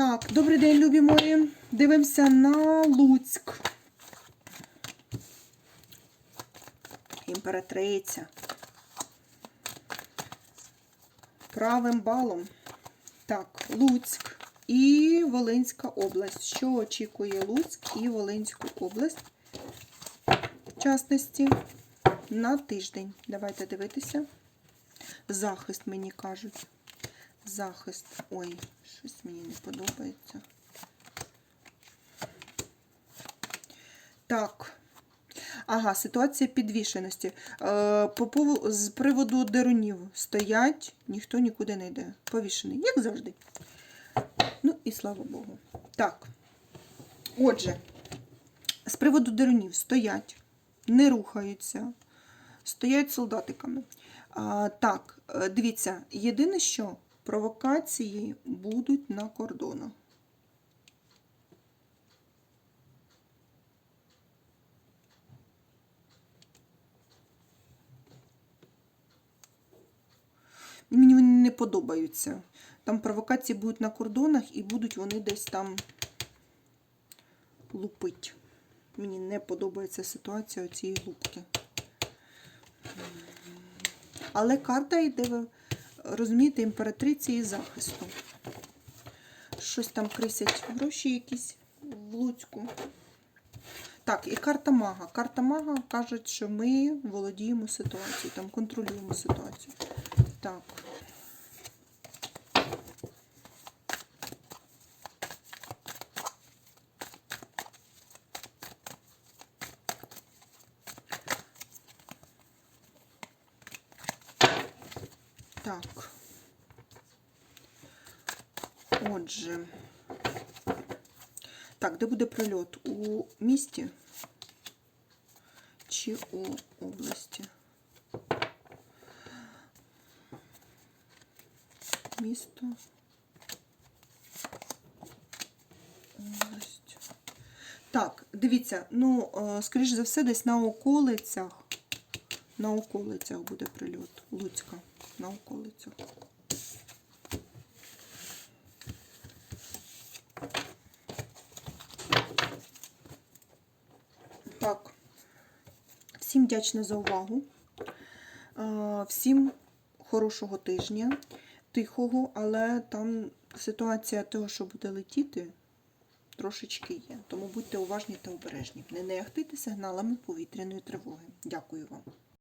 Так, добрий день, любі мої. Дивимося на Луцьк. Імператриця. Правим балом. Так, Луцьк і Волинська область. Що очікує Луцьк і Волинську область? В частності на тиждень. Давайте дивитися. Захист, мені кажуть. Захист. Ой, щось мені не подобається. Так. Ага, ситуація підвішеності. Е, по з приводу дерунів стоять, ніхто нікуди не йде. Повішений, як завжди. Ну і слава Богу. Так. Отже, з приводу дерунів стоять, не рухаються, стоять солдатиками. А, так, е, дивіться, єдине що провокації будуть на кордонах. Мені вони не подобаються. Там провокації будуть на кордонах і будуть вони десь там лупить. Мені не подобається ситуація цієї лупки. Але карта йде, розумієте, імператриці і захисту. Щось там крисять гроші якісь в Луцьку. Так, і карта мага. Карта мага каже, що ми володіємо ситуацією, там контролюємо ситуацію. Так. Так. Отже. Так, де буде прильот? У місті чи у області? Місто. Область. Так, дивіться, ну, е, скоріш за все, десь на околицях. На околицях буде прильот. Луцька. На околицях. Так. Всім вдячна за увагу. Всім хорошого тижня, тихого, але там ситуація того, що буде летіти, трошечки є. Тому будьте уважні та обережні. Не нехтуйте сигналами повітряної тривоги. Дякую вам.